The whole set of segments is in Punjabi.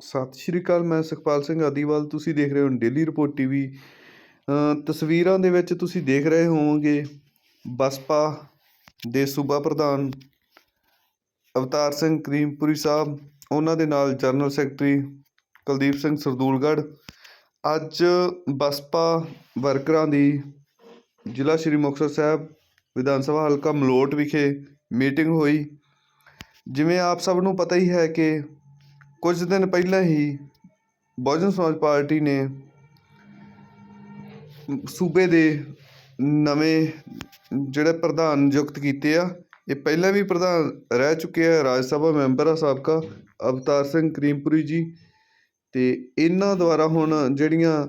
ਸਤਿ ਸ਼੍ਰੀ ਅਕਾਲ, ਮੈਂ ਸੁਖਪਾਲ ਸਿੰਘ ਆਦੀਵਾਲ, ਤੁਸੀਂ ਦੇਖ ਰਹੇ ਹੋ ਡੇਲੀ ਰਿਪੋਰਟ ਟੀਵੀ ਤਸਵੀਰਾਂ ਦੇ ਵਿੱਚ ਤੁਸੀਂ ਦੇਖ ਰਹੇ ਹੋਵੋਗੇ ਬਸਪਾ ਦੇ ਸੂਬਾ ਪ੍ਰਧਾਨ ਅਵਤਾਰ ਸਿੰਘ ਕਰੀਮਪੁਰੀ ਸਾਹਿਬ, ਉਹਨਾਂ ਦੇ ਨਾਲ ਜਨਰਲ ਸੈਕਟਰੀ ਕੁਲਦੀਪ ਸਿੰਘ ਸਰਦੂਲਗੜ੍ਹ। ਅੱਜ ਬਸਪਾ ਵਰਕਰਾਂ ਦੀ ਜ਼ਿਲ੍ਹਾ ਸ਼੍ਰੀ ਮੁਕਤਸਰ ਸਾਹਿਬ ਵਿਧਾਨ ਸਭਾ ਹਲਕਾ ਮਲੋਟ ਵਿਖੇ ਮੀਟਿੰਗ ਹੋਈ। ਜਿਵੇਂ ਆਪ ਸਭ ਨੂੰ ਪਤਾ ਹੀ ਹੈ ਕਿ ਕੁਝ ਦਿਨ ਪਹਿਲਾਂ ਹੀ ਬਹੁਜਨ ਸਮਾਜ ਪਾਰਟੀ ਨੇ ਸੂਬੇ ਦੇ ਨਵੇਂ ਜਿਹੜੇ ਪ੍ਰਧਾਨ ਨਿਯੁਕਤ ਕੀਤੇ ਆ, ਇਹ ਪਹਿਲਾਂ ਵੀ ਪ੍ਰਧਾਨ ਰਹਿ ਚੁੱਕੇ ਆ ਰਾਜ ਸਭਾ ਮੈਂਬਰ ਆ ਸਾਬਕਾ ਅਵਤਾਰ ਸਿੰਘ ਕਰੀਮਪੁਰੀ ਜੀ ਅਤੇ ਇਹਨਾਂ ਦੁਆਰਾ ਹੁਣ ਜਿਹੜੀਆਂ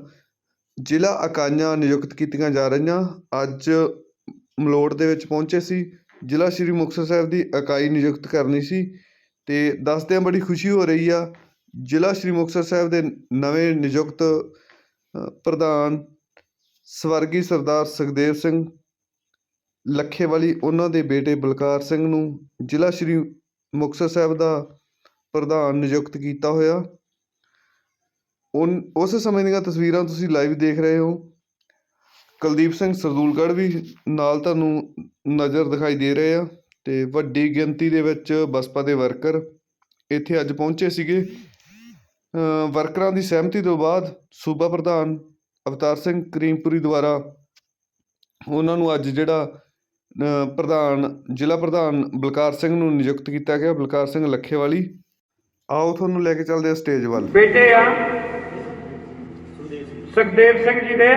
ਜ਼ਿਲ੍ਹਾ ਇਕਾਈਆਂ ਨਿਯੁਕਤ ਕੀਤੀਆਂ ਜਾ ਰਹੀਆਂ, ਅੱਜ ਮਲੋਟ ਦੇ ਵਿੱਚ ਪਹੁੰਚੇ ਸੀ, ਜ਼ਿਲ੍ਹਾ ਸ਼੍ਰੀ ਮੁਕਤਸਰ ਸਾਹਿਬ ਦੀ ਇਕਾਈ ਨਿਯੁਕਤ ਕਰਨੀ ਸੀ। ਅਤੇ ਦੱਸਦਿਆਂ ਬੜੀ ਖੁਸ਼ੀ ਹੋ ਰਹੀ ਆ, ਜ਼ਿਲ੍ਹਾ ਸ਼੍ਰੀ ਮੁਕਤਸਰ ਸਾਹਿਬ ਦੇ ਨਵੇਂ ਨਿਯੁਕਤ ਪ੍ਰਧਾਨ ਸਵਰਗੀ ਸਰਦਾਰ ਸੁਖਦੇਵ ਸਿੰਘ ਲੱਖੇਵਾਲੀ, ਉਹਨਾਂ ਦੇ ਬੇਟੇ ਬਲਕਾਰ ਸਿੰਘ ਨੂੰ ਜ਼ਿਲ੍ਹਾ ਸ਼੍ਰੀ ਮੁਕਤਸਰ ਸਾਹਿਬ ਦਾ ਪ੍ਰਧਾਨ ਨਿਯੁਕਤ ਕੀਤਾ ਹੋਇਆ। ਉਨ, ਉਸ ਸਮੇਂ ਦੀਆਂ ਤਸਵੀਰਾਂ ਤੁਸੀਂ ਲਾਈਵ ਦੇਖ ਰਹੇ ਹੋ। ਕੁਲਦੀਪ ਸਿੰਘ ਸਰਦੂਲਗੜ੍ਹ ਵੀ ਨਾਲ ਤੁਹਾਨੂੰ ਨਜ਼ਰ ਦਿਖਾਈ ਦੇ ਰਹੇ ਆ। ਤੇ ਵੱਡੀ ਗਿਣਤੀ ਦੇ ਵਿੱਚ ਬਸਪਾ ਦੇ ਵਰਕਰ ਇੱਥੇ ਅੱਜ ਪਹੁੰਚੇ ਸੀਗੇ। ਵਰਕਰਾਂ ਦੀ ਸਹਿਮਤੀ ਤੋਂ ਬਾਅਦ ਸੂਬਾ ਪ੍ਰਧਾਨ ਅਵਤਾਰ ਸਿੰਘ ਕਰੀਮਪੁਰੀ ਦੁਆਰਾ ਉਹਨਾਂ ਨੂੰ ਅੱਜ ਜਿਹੜਾ ਪ੍ਰਧਾਨ, ਜ਼ਿਲ੍ਹਾ ਪ੍ਰਧਾਨ ਬਲਕਾਰ ਸਿੰਘ ਨੂੰ ਨਿਯੁਕਤ ਕੀਤਾ ਗਿਆ, ਬਲਕਾਰ ਸਿੰਘ ਲੱਖੇਵਾਲੀ। ਆਓ ਤੁਹਾਨੂੰ ਲੈ ਕੇ ਚੱਲਦੇ ਆ ਸਟੇਜ ਵੱਲ। ਬੇਟੇ ਆ, ਸੁਖਦੇਵ ਸਿੰਘ ਜੀ ਦੇ,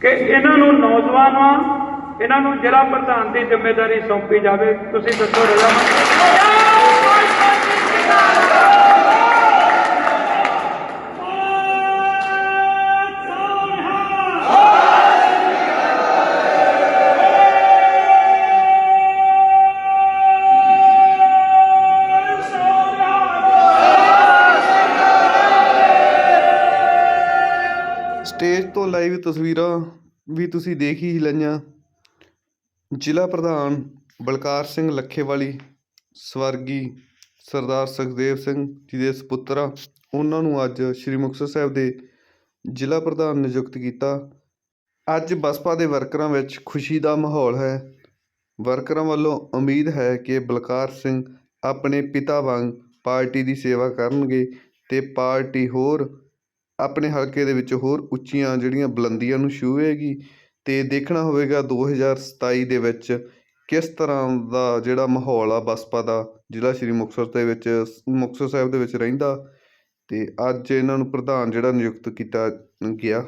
ਕਿ ਇਹਨਾਂ ਨੂੰ ਨੌਜਵਾਨ ਇਹਨਾਂ ਨੂੰ ਜ਼ਿਲ੍ਹਾ ਪ੍ਰਧਾਨ ਦੀ ਜ਼ਿੰਮੇਵਾਰੀ ਸੌਂਪੀ ਜਾਵੇ। ਤੁਸੀਂ ਦੱਸੋ ਰਜ਼ਾਮੰਦ ਸਟੇਜ ਤੋਂ ਲਾਈਵ ਤਸਵੀਰਾਂ ਵੀ ਤੁਸੀਂ ਦੇਖ ਹੀ ਲਈਆਂ। ਜ਼ਿਲ੍ਹਾ ਪ੍ਰਧਾਨ ਬਲਕਾਰ ਸਿੰਘ ਲੱਖੇਵਾਲੀ, ਸਵਰਗੀ ਸਰਦਾਰ ਸੁਖਦੇਵ ਸਿੰਘ ਜੀ ਦੇ ਸਪੁੱਤਰ ਆ ਉਹਨਾਂ ਨੂੰ ਅੱਜ ਸ਼੍ਰੀ ਮੁਕਤਸਰ ਸਾਹਿਬ ਦੇ ਜ਼ਿਲ੍ਹਾ ਪ੍ਰਧਾਨ ਨਿਯੁਕਤ ਕੀਤਾ। ਅੱਜ ਬਸਪਾ ਦੇ ਵਰਕਰਾਂ ਵਿੱਚ ਖੁਸ਼ੀ ਦਾ ਮਾਹੌਲ ਹੈ। ਵਰਕਰਾਂ ਵੱਲੋਂ ਉਮੀਦ ਹੈ ਕਿ ਬਲਕਾਰ ਸਿੰਘ ਆਪਣੇ ਪਿਤਾ ਵਾਂਗ ਪਾਰਟੀ ਦੀ ਸੇਵਾ ਕਰਨਗੇ ਤੇ ਪਾਰਟੀ ਹੋਰ ਆਪਣੇ ਹਲਕੇ ਦੇ ਵਿੱਚ ਹੋਰ ਉੱਚੀਆਂ ਜਿਹੜੀਆਂ ਬੁਲੰਦੀਆਂ ਨੂੰ ਛੂਹੇਗੀ ਅਤੇ ਦੇਖਣਾ ਹੋਵੇਗਾ 2027 ਦੇ ਵਿੱਚ ਕਿਸ ਤਰ੍ਹਾਂ ਦਾ ਜਿਹੜਾ ਮਾਹੌਲ ਆ ਬਸਪਾ ਦਾ, ਜ਼ਿਲ੍ਹਾ ਸ਼੍ਰੀ ਮੁਕਤਸਰ ਦੇ ਵਿੱਚ, ਮੁਕਤਸਰ ਸਾਹਿਬ ਦੇ ਵਿੱਚ ਰਹਿੰਦਾ ਅਤੇ ਅੱਜ ਇਹਨਾਂ ਨੂੰ ਪ੍ਰਧਾਨ ਜਿਹੜਾ ਨਿਯੁਕਤ ਕੀਤਾ ਗਿਆ।